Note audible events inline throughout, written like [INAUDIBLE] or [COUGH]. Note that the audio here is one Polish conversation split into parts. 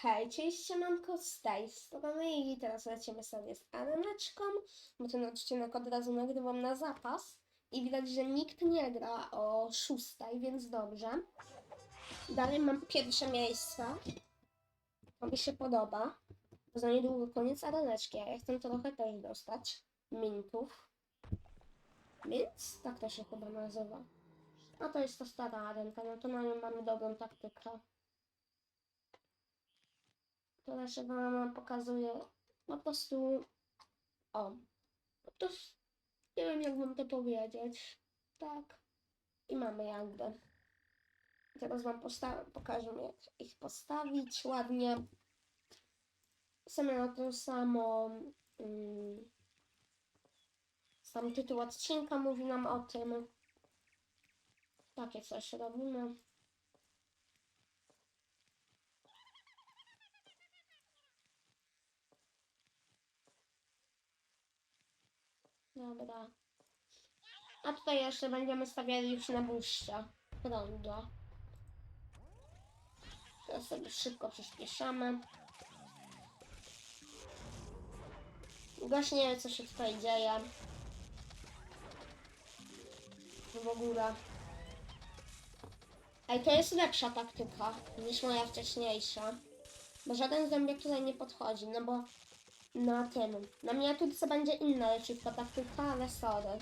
Hej, cześć, siemanko, z tej strony i teraz lecimy sobie z areneczką, bo ten odcinek od razu nagrywam na zapas i widać, że nikt nie gra o szóstej, więc dobrze. Dalej mam pierwsze miejsce, to mi się podoba, bo za niedługo koniec areneczki, ja chcę trochę też dostać mintów, więc tak to się chyba nazywa. A to jest ta stara arenka, no to na nią mamy dobrą taktykę która się wam pokazuje po prostu o po prostu nie wiem jak wam to powiedzieć tak. I mamy jakby teraz wam pokażę jak ich postawić ładnie. Same na to samo mm, sam tytuł odcinka mówi nam o tym. Takie coś robimy Dobra. A tutaj jeszcze będziemy stawiali już na buźcia. Prądła. Teraz sobie szybko przyspieszamy. Gość nie wie co się tutaj dzieje. W ogóle. Ej, to jest lepsza taktyka niż moja wcześniejsza. Bo żaden zębiak tutaj nie podchodzi, no bo na tym. Na miniaturce będzie inna leciutka taktyka, ale sorry.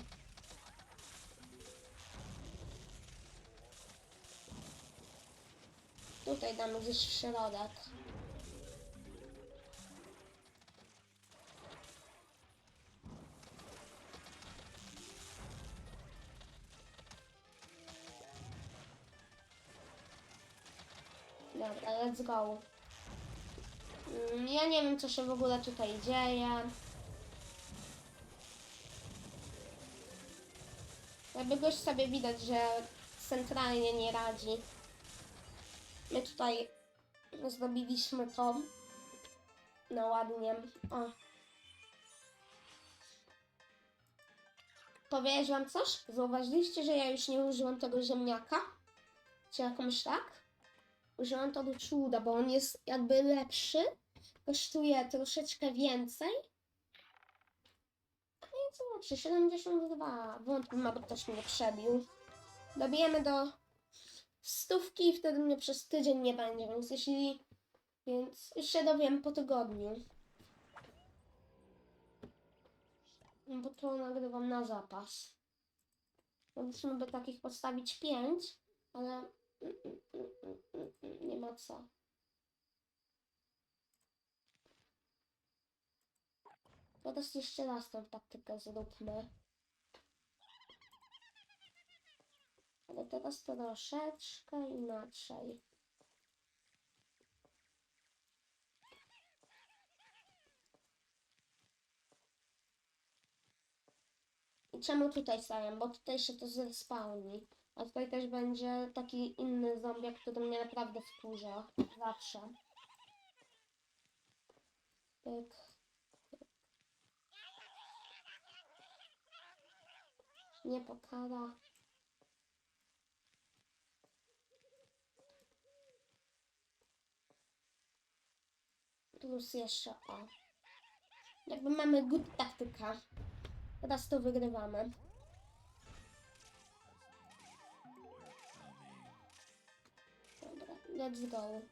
Tutaj damy gdzieś w środek. Dobra, let's go. Mm, Ja nie wiem, co się w ogóle tutaj dzieje. Jakby goś sobie widać, że centralnie nie radzi. My tutaj zrobiliśmy to. No ładnie. O. Powiedzieć wam coś? Zauważyliście, że ja już nie użyłam tego ziemniaka? Czy jakąś tak? Użyłam to do cuda, bo on jest jakby lepszy, kosztuje troszeczkę więcej. No i zobaczcie, 72. Wątpię, aby ktoś mnie przebił. Dobijemy do stówki i wtedy mnie przez tydzień nie będzie, więc jeśli... Więc już się dowiem po tygodniu. No Bo to nagrywam na zapas. Mogliśmy by takich postawić pięć, ale nie ma co. Teraz jeszcze raz tą taktykę zróbmy. Ale teraz troszeczkę inaczej. I czemu tutaj staję? Bo tutaj się to zespawni. A tutaj też będzie taki inny zombie, który mnie naprawdę wkurza. Zawsze. Pyk. Nie pokara. Plus jeszcze o. Jakby mamy good taktyka. Teraz to wygrywamy. Let's go.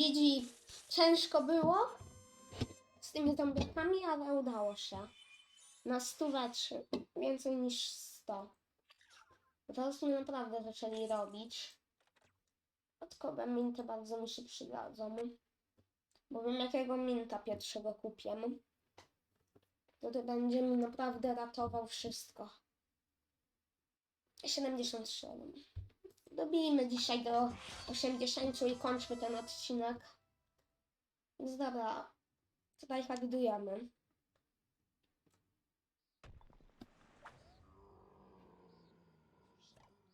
Gigi, ciężko było z tymi zombiakami, ale udało się. Na stówę trzy, więcej niż 100. Bo Teraz mi naprawdę zaczęli robić. Dodatkowe minty bardzo mi się przydadzą. Bo wiem jakiego minta pierwszego kupię. To będzie mi naprawdę ratował wszystko. 77. Dobijmy dzisiaj do 80 i kończmy ten odcinek. Więc dobra, tutaj hardujemy.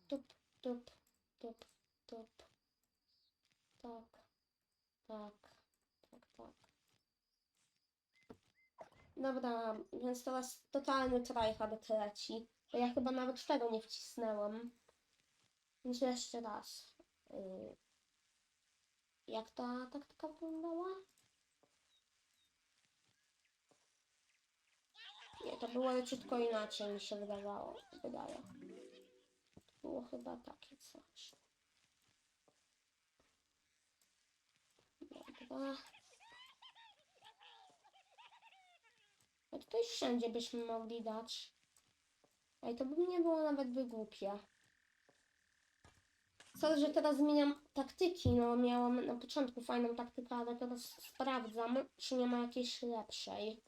Tup, tup, tup, tup. Tak, tak, tak, tak. Dobra, więc teraz totalny tryhard leci. Ja chyba nawet tego nie wcisnęłam. Więc jeszcze raz. Yy, Jak ta taktyka wyglądała? Nie, to było leciutko inaczej mi się wydawało, wydaje. Było chyba takie coś. Dobra. A tutaj wszędzie byśmy mogli dać. Ej, to by nie było nawet by Co, że teraz zmieniam taktyki, no miałam na początku fajną taktykę, ale teraz sprawdzam, czy nie ma jakiejś lepszej.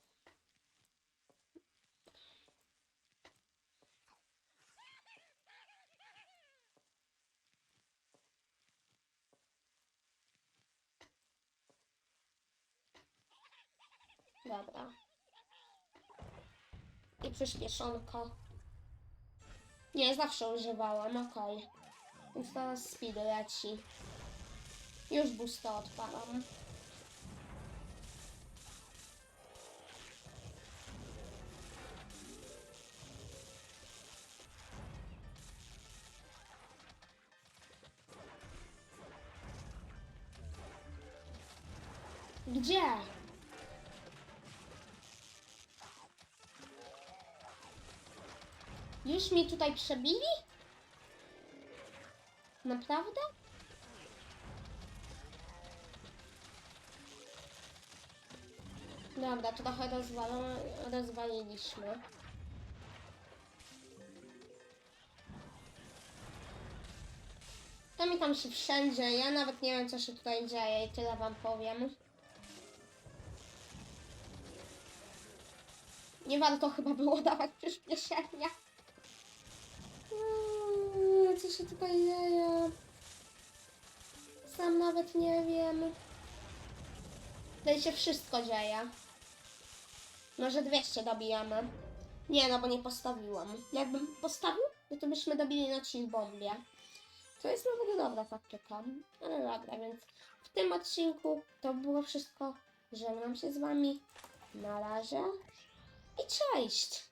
Dobra. I przyspieszonko. Nie, zawsze używałam, okej. Więc teraz speed leci. Już boosta odpalam. Gdzie? Już mi tutaj przebili? Naprawdę? Dobra, trochę rozwalą, rozwaliliśmy. To mi tam się wszędzie, ja nawet nie wiem co się tutaj dzieje i tyle wam powiem. Nie warto chyba było [LAUGHS] dawać przyspieszenia. Się tutaj dzieje? Sam nawet nie wiem. Tutaj się wszystko dzieje. Może 200 dobijamy. Nie, no bo nie postawiłam. Jakbym postawił, no to byśmy dobili na chill bombie. To jest nawet dobra taktyka. Ale dobra, więc w tym odcinku to było wszystko. Żegnam się z wami. Na razie. I cześć!